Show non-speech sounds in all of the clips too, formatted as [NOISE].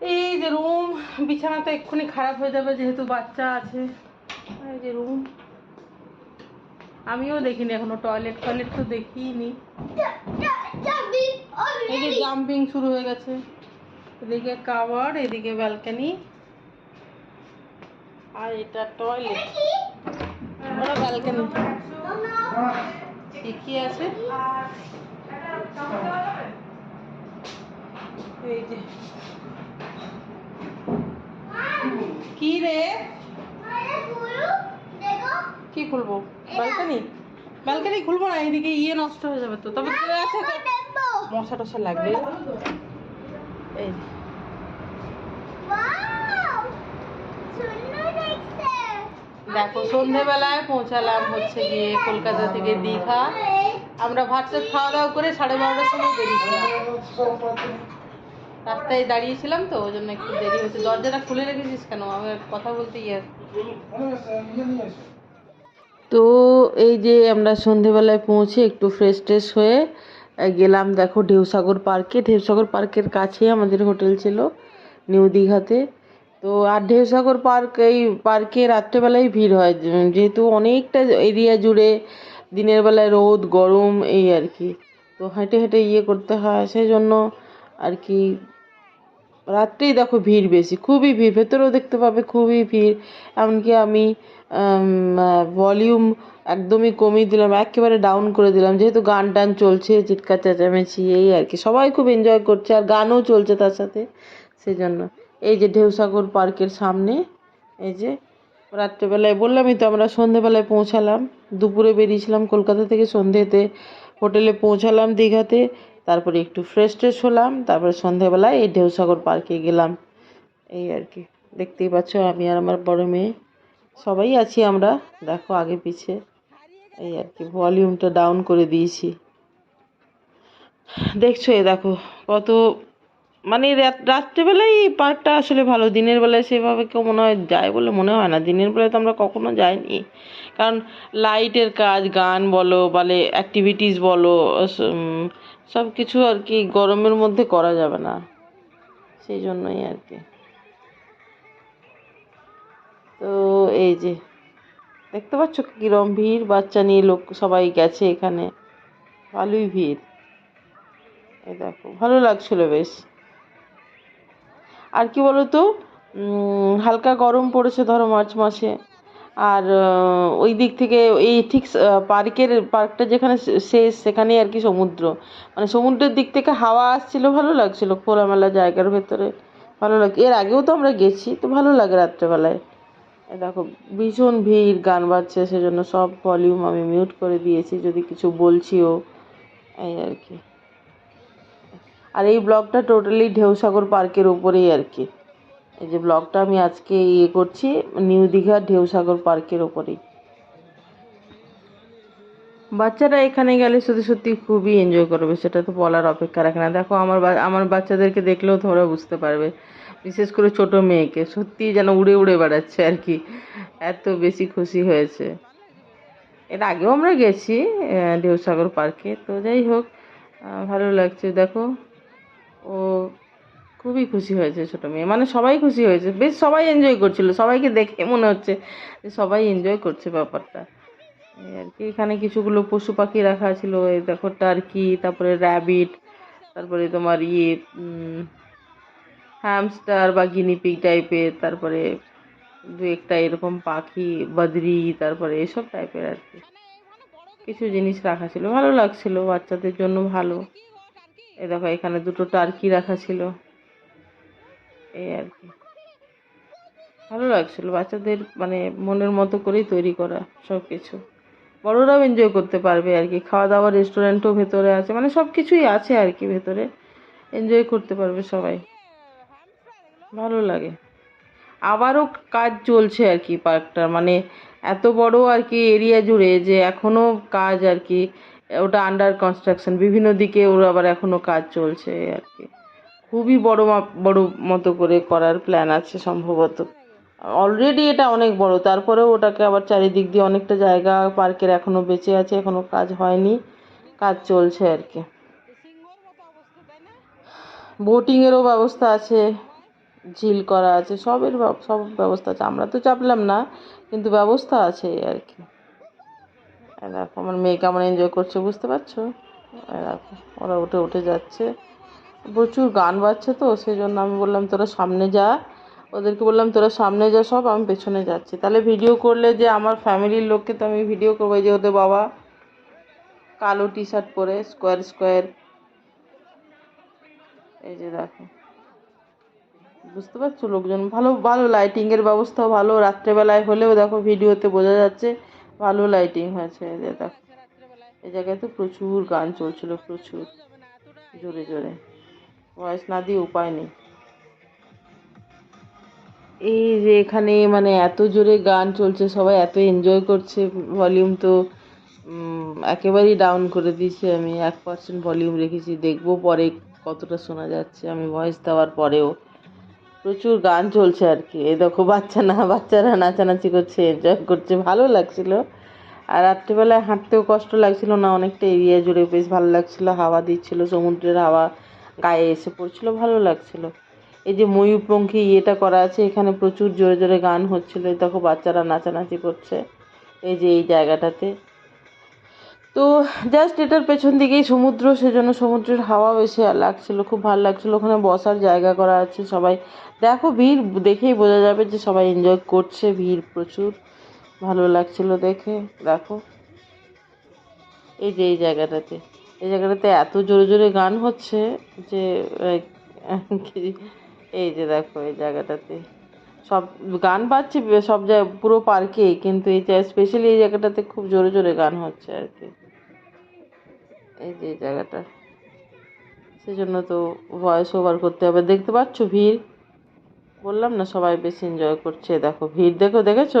এই যে রুম বিছানা তো এক্ষুনি খারাপ হয়ে যাবে যেহেতু বাচ্চা আছে। এই যে রুম আমিও দেখিনি এখনও টয়লেট টয়লেট তো দেখিনি। এই যে জাম্পিং শুরু হয়ে গেছে। এদিকে কাভার এদিকে ব্যালকনি আর এটা টয়লেট ওরা ব্যালকনি কি আছে? এই যে। কি রে? কি খুলবো? ব্যালকনি ব্যালকনি খুলবো না এদিকে ইয়ে নষ্ট হয়ে যাবে তো। তবে আছে? মশা টশা লাগবে। এই। দেখো সন্ধেবেলায় পৌঁছালাম হচ্ছে গিয়ে কলকাতা থেকে দীঘা। আমরা ভাতটা খাওয়া দাওয়া করে সাড়ে বারোটার সময় বেরিয়েছিলাম রাস্তায় দাঁড়িয়েছিলাম তো, ওই জন্য একটু দেরি হয়েছে। দরজাটা খুলে রেখেছিস কেন? আমার কথা বলতে ইয়ে তো এই যে আমরা সন্ধেবেলায় পৌঁছে একটু ফ্রেশ ট্রেশ হয়ে গেলাম দেখো ঢেউসাগর পার্কে। ঢেউসাগর পার্কের কাছেই আমাদের হোটেল ছিল নিউ দীঘাতে। তো আর ঢেউসাগর পার্ক, এই পার্কে রাত্রেবেলায় ভিড় হয় যেহেতু অনেকটা এরিয়া জুড়ে দিনের বেলায় রোদ, গরম, এই আর কি। তো হেঁটে হেঁটে ইয়ে করতে হয় সেই জন্য আর কি রাত্রেই দেখো ভিড় বেশি, খুবই ভিড়, ভেতরেও দেখতে পাবে খুবই ভিড়। এমনকি আমি ভলিউম একদমই কমিয়ে দিলাম, একেবারে ডাউন করে দিলাম। যেহেতু গান টান চলছে, চিৎকার চেঁচামেচি, এই আর কি। সবাই খুব এনজয় করছে, আর গানও চলছে তার সাথে সেই জন্য এই যে ঢেউসাগর পার্কের সামনে, এই যে রাত্রেবেলায় বললামই তো, আমরা সন্ধেবেলায় পৌঁছালাম। দুপুরে বেরিয়েছিলাম কলকাতা থেকে সন্ধেতে। হোটেলে পৌঁছালাম দীঘাতে। তারপরে একটু ফ্রেশ ট্রেশ হলাম, তারপরে সন্ধেবেলায় এই ঢেউসাগর পার্কে গেলাম। এই আর কি, দেখতেই পাচ্ছ আমি আর আমার বড় মেয়ে, সবাই আছি আমরা, দেখো আগে পিছে। এই আর কি ভলিউমটা ডাউন করে দিয়েছি। দেখছ এ দেখো, কত মানে রাত- রাত্রেবেলায় এই পার্কটা আসলে ভালো। দিনের বেলায় সেভাবে কেউ মনে হয় যায় বলে মনে হয় না। দিনের বেলায় তো আমরা কখনো যাইনি। কারণ লাইটের কাজ, গান বলো, বলে অ্যাক্টিভিটিস বলো সব কিছু আর কি গরমের মধ্যে করা যাবে না। সেই জন্যই আর কি। তো এই যে, দেখতে পাচ্ছ কিরম ভিড়? বাচ্চা নিয়ে লোক সবাই গেছে এখানে। ভালোই ভিড়। এই দেখো, ভালো লাগছিল বেশ। আর কি বলতো? হালকা গরম পড়েছে ধরো মার্চ মাসে। আর ওই দিক থেকে এই ঠিক পার্কের, পার্কটা যেখানে শেষ সেখানে আর কি সমুদ্র। মানে সমুদ্রের দিক থেকে হাওয়া আসছিল, ভালো লাগছিল খোলামেলা জায়গার ভেতরে। ভালো লাগ, এর আগেও তো আমরা গেছি, তো ভালো লাগে রাত্রেবেলায়। দেখো, ভীষণ ভিড়, গান বাজছে, সেজন্য সব ভলিউম আমি মিউট করে দিয়েছি, যদি কিছু বলছিও। এই আর কি। আর এই ব্লগটা টোটালি ঢেউসাগর পার্কের ওপরেই আর কি। এই যে ব্লগটা আমি আজকে ইয়ে করছি, নিউ দীঘার ঢেউসাগর পার্কের ওপরেই বাচ্চারা এখানে গেলে সত্যি সত্যি খুবই এনজয় করবে, সেটা তো বলার অপেক্ষা রাখে না। দেখো, আমার আমার বাচ্চাদেরকে দেখলেও তোমরা বুঝতে পারবে, বিশেষ করে ছোট মেয়েকে। সত্যি যেন উড়ে উড়ে বেড়াচ্ছে আর কি, এত বেশি খুশি হয়েছে। এর আগেও আমরা গেছি ঢেউসাগর পার্কে। তো যাই হোক ভালো লাগছে। দেখো ও খুবই খুশি হয়েছে ছোটো মেয়ে। মানে সবাই খুশি হয়েছে। বেশ সবাই এনজয় করছিল। সবাইকে দেখে মনে হচ্ছে যে সবাই এনজয় করছে ব্যাপারটা। এই আর কি। এখানে কিছুগুলো পশু পাখি রাখা ছিল। এই দেখো টার্কি তারপরে র্যাবিট তারপরে তোমার ইয়ে হ্যামস্টার বা গিনিপিগ টাইপের তারপরে দু একটা এরকম পাখি, বদরি, তারপরে এসব টাইপের আর কি। কিছু জিনিস রাখা ছিল। ভালো লাগছিল। বাচ্চাদের জন্য ভালো। এই দেখো, এখানে দুটো টার্কি রাখা ছিল। এই আর কি। ভালো লাগছিল, বাচ্চাদের মানে মনের মতো করেই তৈরি করা সব কিছু বড়োরাও এনজয় করতে পারবে আর কি। খাওয়া দাওয়া রেস্টুরেন্টও ভেতরে আছে মানে সব কিছুই আছে আর কি ভেতরে। এনজয় করতে পারবে সবাই। ভালো লাগে। আবারও কাজ চলছে আর কি পার্কটার মানে এত বড় আর কি এরিয়া জুড়ে যে এখনও কাজ আর কি ওটা আন্ডার কনস্ট্রাকশন বিভিন্ন দিকে ওর আবার এখনও কাজ চলছে আর কি। খুবই বড় বড় মতো করে করার প্ল্যান আছে সম্ভবত। অলরেডি এটা অনেক বড়, তারপরেও ওটাকে আবার চারিদিক দিয়ে অনেকটা জায়গা পার্কের এখনও বেঁচে আছে এখনও কাজ হয়নি, কাজ চলছে আর কি। বোটিংয়েরও ব্যবস্থা আছে, ঝিল করা আছে, সবের সব ব্যবস্থা আছে। আমরা তো চাপলাম না, কিন্তু ব্যবস্থা আছে আর কি। দেখো, আমার মেয়ে কেমন এনজয় করছে, বুঝতে পারছ? দেখো, ওরা উঠে উঠে যাচ্ছে। প্রচুর গান বাজছে তো সেই জন্য আমি বললাম, তোরা সামনে যা। ওদেরকে বললাম, তোরা সামনে যা সব, আমি পেছনে যাচ্ছি। তাহলে ভিডিও করলে যে আমার ফ্যামিলির লোককে তো আমি ভিডিও করব যে ওদের বাবা, কালো টি শার্ট পরে স্কোয়ার স্কোয়ার এই যে দেখো। বুঝতে পারছ লোকজন? ভালো ভালো লাইটিংয়ের ব্যবস্থাও ভালো। রাত্রেবেলায় হলেও দেখো ভিডিওতে বোঝা যাচ্ছে। ভালো লাইটিং হয়েছে দেখো। এই জায়গায় তো প্রচুর গান চলছিল, প্রচুর। জোরে জোরে। ভয়েস না দিয়ে উপায় নেই। এই যে এখানে মানে এত জোরে গান চলছে, সবাই এত এনজয় করছে ভলিউম তো একেবারেই ডাউন করে দিয়েছি আমি। এক পার্সেন্ট ভলিউম রেখেছি। দেখব পরে কতটা শোনা যাচ্ছে। আমি ভয়েস দেওয়ার পরেও। প্রচুর গান চলছে আর কি। এই দেখো বাচ্চা না বাচ্চারা নাচানাচি করছে এনজয় করছে, ভালো লাগছিল। আর রাত্রিবেলায় হাঁটতেও কষ্ট লাগছিল না, অনেকটা এরিয়া জুড়ে বেশ ভালো লাগছিল, হাওয়া দিচ্ছিল, সমুদ্রের হাওয়া গায়ে এসে পড়ছিল, ভালো লাগছিল। এই যে ময়ূরপঙ্খী ইয়েটা করা আছে, এখানে প্রচুর জোরে জোরে গান হচ্ছিল দেখো, বাচ্চারা নাচানাচি করছে। এই যে এই জায়গাটাতে। তো জাস্ট এটার পেছন দিকেই সমুদ্র, সেজন্য সমুদ্রের হাওয়া বেশি লাগছিল, খুব ভালো লাগছিল। ওখানে বসার জায়গা করা আছে সবাই। দেখো ভিড়, দেখেই বোঝা যাবে যে সবাই এনজয় করছে ভিড় প্রচুর। ভালো লাগছিল দেখে, দেখো। এই যে, এই জায়গাটাতে। এই জায়গাটাতে এত জোরে জোরে গান হচ্ছে যে, এই যে দেখো, এই জায়গাটাতে। সব গান বাজছে, সব জায়গায় পুরো পার্কেই, কিন্তু এই স্পেশালি এই জায়গাটাতে খুব জোরে জোরে গান হচ্ছে আর কি। এই যে জায়গাটা। সেজন্য তো ভয়েস ওভার করতে হবে। দেখতে পাচ্ছ ভিড়? বললাম না সবাই বেশ এনজয় করছে। দেখো ভিড় দেখো, দেখেছ?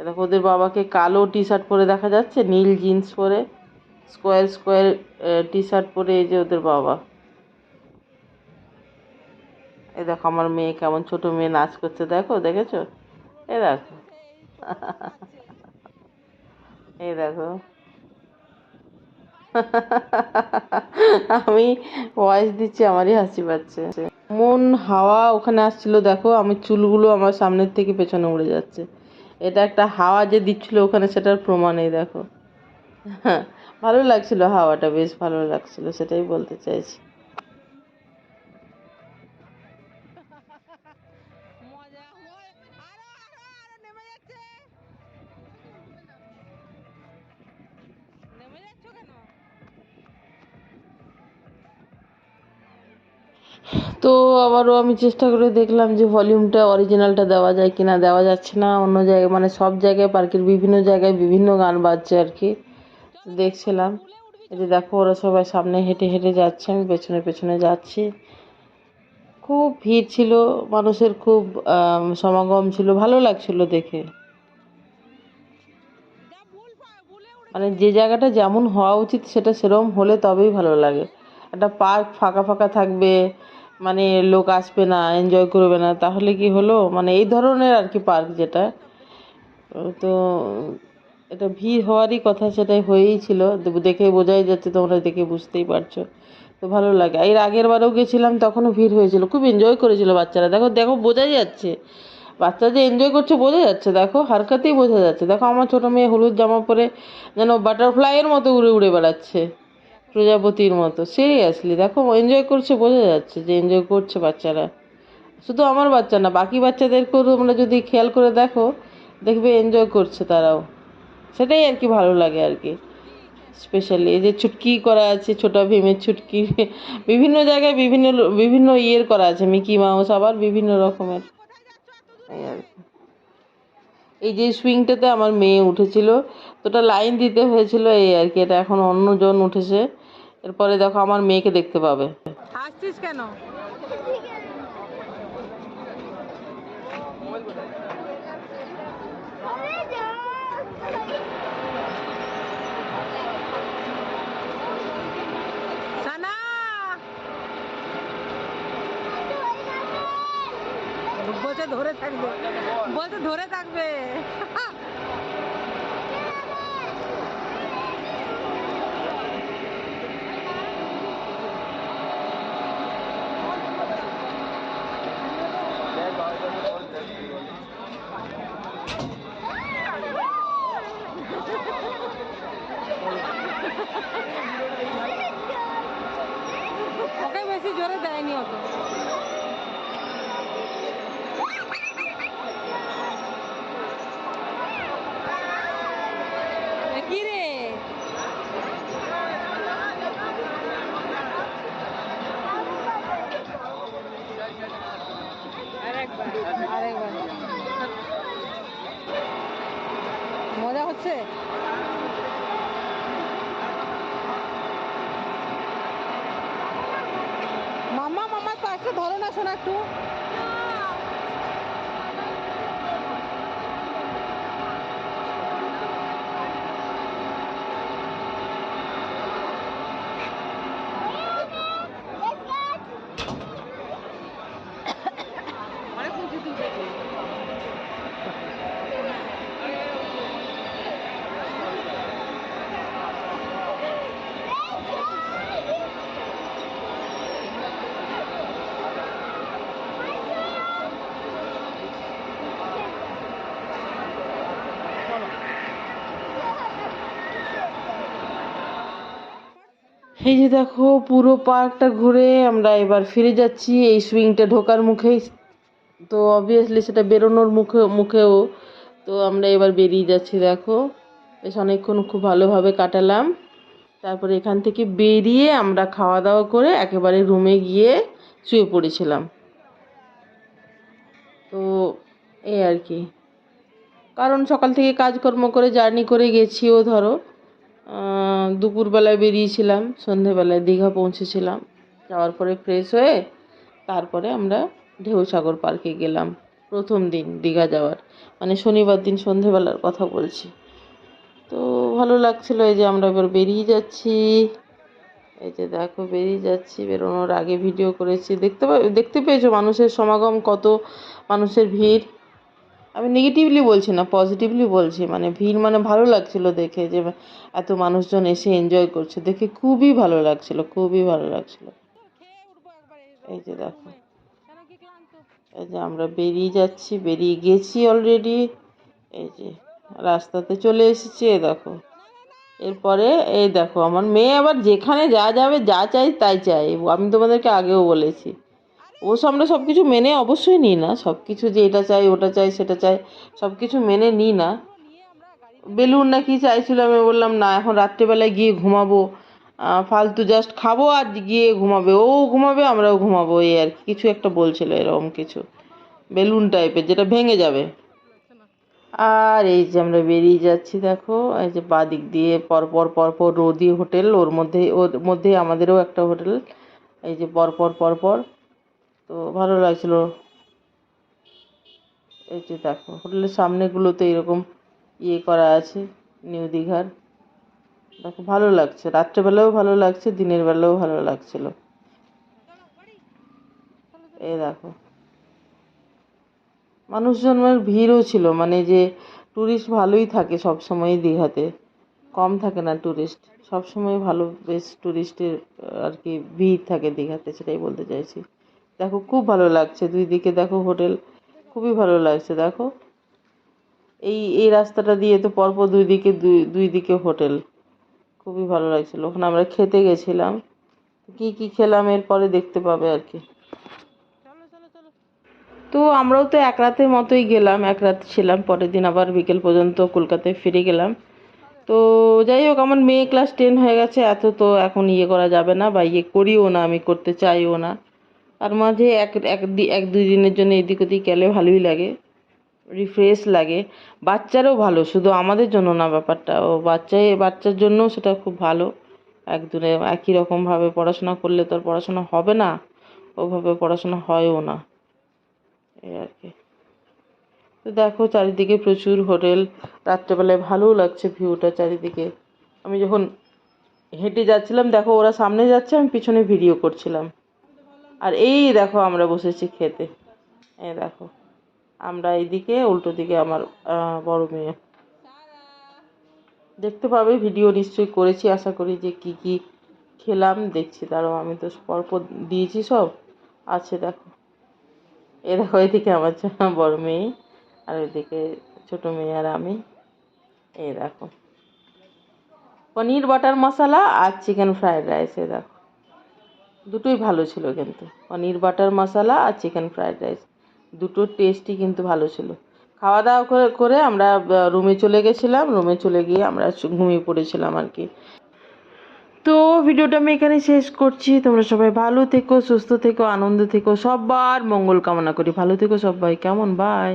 দেখো ওদের বাবাকে কালো টি শার্ট পরে দেখা যাচ্ছে, নীল জিন্স পরে স্কোয়ার স্কোয়ার টি শার্ট পরে এই যে ওদের বাবা। এ দেখো আমার মেয়ে কেমন ছোট মেয়ে নাচ করছে, দেখো, দেখেছ? এ দেখো। [LAUGHS] এ দেখো। আমি ভয়েস দিচ্ছি, আমারই হাসি পাচ্ছে। মন, হাওয়া ওখানে আসছিল, দেখো, আমি চুলগুলো আমার সামনের থেকে পেছনে উড়ে যাচ্ছে। এটা একটা হাওয়া যে দিচ্ছিল ওখানে, সেটার প্রমাণ এই দেখো। ভালো লাগছিল হাওয়াটা, বেশ ভালো লাগছিল, সেটাই বলতে চাইছি। তো আবারও আমি চেষ্টা করে দেখলাম যে ভলিউমটা অরিজিনালটা দেওয়া যায় কি না দেওয়া যাচ্ছে না। অন্য জায়গায় মানে সব জায়গায়, পার্কের বিভিন্ন জায়গায় বিভিন্ন গান বাজছে আর কি। দেখছিলাম। এই যে দেখো, ওরা সবাই সামনে হেঁটে হেঁটে যাচ্ছে, আমি পেছনে পেছনে যাচ্ছি। খুব ভিড় ছিল, মানুষের খুব সমাগম ছিল, ভালো লাগছিল দেখে। মানে যে জায়গাটা যেমন হওয়া উচিত, সেটা সেরকম হলে তবেই ভালো লাগে। একটা পার্ক ফাঁকা ফাঁকা থাকবে মানে লোক আসবে না এনজয় করবে না, তাহলে কি হলো? মানে এই ধরনের আর কি পার্ক যেটা। তো এটা ভিড় হওয়ারই কথা সেটাই হয়েই ছিল। দেখে বোঝাই যাচ্ছে, তোমরা দেখে বুঝতেই পারছ। তো ভালো লাগে। এর আগের বারেও গেছিলাম, তখনও ভিড় হয়েছিল। খুব এনজয় করেছিল বাচ্চারা। দেখো দেখো, বোঝাই যাচ্ছে। বাচ্চা যে এনজয় করছে, বোঝা যাচ্ছে। দেখো, হারকাতেই বোঝা যাচ্ছে। দেখো, আমার ছোটো মেয়ে হলুদ জামা পরে যেন বাটারফ্লাইয়ের মতো উড়ে উড়ে বেড়াচ্ছে। প্রজাপতির মতো। সিরিয়াসলি দেখো এনজয় করছে, বোঝা যাচ্ছে যে এনজয় করছে বাচ্চারা। শুধু আমার বাচ্চা না, বাকি বাচ্চাদেরকেও তোমরা যদি খেয়াল করে দেখো, দেখবে এনজয় করছে তারাও। সেটাই আর কি ভালো লাগে আর কি। স্পেশালি এই যে ছুটকি করা আছে, ছোটা ভীমের ছুটকি, বিভিন্ন জায়গায় বিভিন্ন বিভিন্ন ইয়ের করা আছে, মিকি মাউস, আবার বিভিন্ন রকমের। এই আর কি। এই যে সুইংটাতে আমার মেয়ে উঠেছিল, তো ওটা লাইন দিতে হয়েছিল এই আর কি, এটা এখন অন্যজন উঠেছে। এরপরে দেখো আমার মেয়েকে দেখতে পাবে। হাসছিস কেন? বলছে ধরে থাকবে। বলছে ধরে থাকবে। sesi göre beğeniyordum. ধরো না শোনা একটু। এই যে দেখো, পুরো পার্কটা ঘুরে আমরা এবার ফিরে যাচ্ছি এই সুইংটা ঢোকার মুখেই। তো অবভিয়াসলি সেটা বেরোনোর মুখে, মুখেও। তো আমরা এবার বেরিয়ে যাচ্ছি, দেখো। বেশ অনেকক্ষণ খুব ভালোভাবে কাটালাম। তারপরে এখান থেকে বেরিয়ে আমরা খাওয়া দাওয়া করে একেবারে রুমে গিয়ে শুয়ে পড়েছিলাম। তো এই আর কি। কারণ সকাল থেকে কাজকর্ম করে জার্নি করে গেছিও ধরো। দুপুরবেলায় বেরিয়েছিলাম, সন্ধেবেলায় দীঘা পৌঁছেছিলাম। যাওয়ার পরে ফ্রেশ হয়ে তারপরে আমরা ঢেউসাগর পার্কে গেলাম। প্রথম দিন দীঘা যাওয়ার মানে শনিবার দিন সন্ধেবেলার কথা বলছি। তো ভালো লাগছিল এই যে আমরা এবার বেরিয়ে যাচ্ছি। এই যে দেখো বেরিয়ে যাচ্ছি, বেরোনোর আগে ভিডিও করেছি। দেখতে দেখতে পেয়েছ মানুষের সমাগম কত, মানুষের ভিড়? আমি নেগেটিভলি বলছি না পজিটিভলি বলছি। মানে ভিড় মানে ভালো লাগছিল দেখে যে এত মানুষজন এসে এনজয় করছে। দেখে খুবই ভালো লাগছিল, খুবই ভালো লাগছিল। এই যে দেখো। এই যে আমরা বেরিয়ে যাচ্ছি, বেরিয়ে গেছি অলরেডি এই যে রাস্তাতে চলে এসেছি, এই দেখো। এরপরে এই দেখো, আমার মেয়ে আবার যেখানে যা যাবে, যা চাই তাই চাই। আমি তোমাদেরকে আগেও বলেছি। অবশ্য আমরা সব কিছু মেনে অবশ্যই নিই না। সব কিছু যে এটা চাই, ওটা চাই, সেটা চাই সব কিছু মেনে নিই না। বেলুন না কি চাইছিল আমি বললাম, না, এখন রাত্রেবেলায় গিয়ে ঘুমাবো। ফালতু জাস্ট খাব আর গিয়ে ঘুমাবে। ও ঘুমাবে, আমরাও ঘুমাবো, এই আর। কিছু একটা বলছিল এরকম কিছু। বেলুন টাইপের যেটা ভেঙে যাবে। আর এই যে আমরা বেরিয়ে যাচ্ছি, দেখো, এই যে বাদিক দিয়ে পরপর পরপর রোদি হোটেল, ওর মধ্যে ওর মধ্যেই আমাদেরও একটা হোটেল। এই যে পরপর পরপর তো ভালো লাগছিল। এই যে দেখো, হোটেলের সামনেগুলোতে এরকম ইয়ে করা আছে, নিউ দীঘার। দেখো, ভালো লাগছে। রাত্রেবেলাও ভালো লাগছে, দিনের বেলাও ভালো লাগছিল। এই দেখো। মানুষজনের ভিড়ও ছিল মানে যে টুরিস্ট ভালোই থাকে সব সময় দীঘাতে। কম থাকে না টুরিস্ট সব সময় ভালো বেশ টুরিস্টের আর কি, ভিড় থাকে দীঘাতে, সেটাই বলতে চাইছি। দেখো খুব ভালো লাগছে। দুই দিকে দেখো হোটেল খুবই ভালো লাগছে দেখো। এই এই রাস্তাটা দিয়ে তো পরপর দুই দিকে দুই দুই দিকে হোটেল। খুবই ভালো লাগছিল। ওখানে আমরা খেতে গেছিলাম। কি কি খেলাম এরপরে দেখতে পাবে আর কি। তো আমরাও তো এক রাতের মতোই গেলাম। এক রাত ছিলাম পরের দিন আবার বিকেল পর্যন্ত কলকাতায় ফিরে গেলাম। তো যাই হোক আমার মেয়ে ক্লাস টেন হয়ে গেছে এত তো এখন ইয়ে করা যাবে না বা ইয়ে করিও না আমি করতে চাইও না। তার মাঝে এক এক এক দুই দিনের জন্য এদিক ওদিক গেলে ভালোই লাগে রিফ্রেশ লাগে। বাচ্চারও ভালো, শুধু আমাদের জন্য না ব্যাপারটা। ও বাচ্চাই, বাচ্চার জন্যও সেটা খুব ভালো। একদিনে একই রকমভাবে পড়াশোনা করলে তো আর পড়াশোনা হবে না, ওভাবে পড়াশোনা হয়ও না। এই আর কি। তো দেখো চারিদিকে প্রচুর হোটেল, রাত্রেবেলায় ভালোও লাগছে ভিউটা চারিদিকে। আমি যখন হেঁটে যাচ্ছিলাম, দেখো ওরা সামনে যাচ্ছে, আমি পিছনে ভিডিও করছিলাম। আর এই দেখো আমরা বসেছি খেতে। এই দেখো, আমরা এইদিকে, উল্টো দিকে আমার বড় মেয়ে। দেখতে পাবে, ভিডিও নিশ্চয়ই করেছি, আশা করি যে কি কি খেলাম, দেখছি। দাঁড়াও, আমি তো পরপর দিয়েছি সব। আছে, দেখো। এ দেখো, এদিকে আমার বড় মেয়ে আর ওইদিকে ছোট মেয়ে আর আমি। এই দেখো। পনির, বাটার মশলা আর চিকেন ফ্রাইড রাইস, এ দেখো। দুটোই ভালো ছিল কিন্তু। পনির বাটার মশলা আর চিকেন ফ্রাইড রাইস দুটোর টেস্টই কিন্তু ভালো ছিল। খাওয়া দাওয়া করে করে আমরা রুমে চলে গেছিলাম। রুমে চলে গিয়ে আমরা ঘুমিয়ে পড়েছিলাম আর কি। তো ভিডিওটা আমি এখানে শেষ করছি। তোমরা সবাই ভালো থেকো, সুস্থ থেকো, আনন্দ থেকো। সবার মঙ্গল কামনা করি। ভালো থেকো সবাই। কেমন? বাই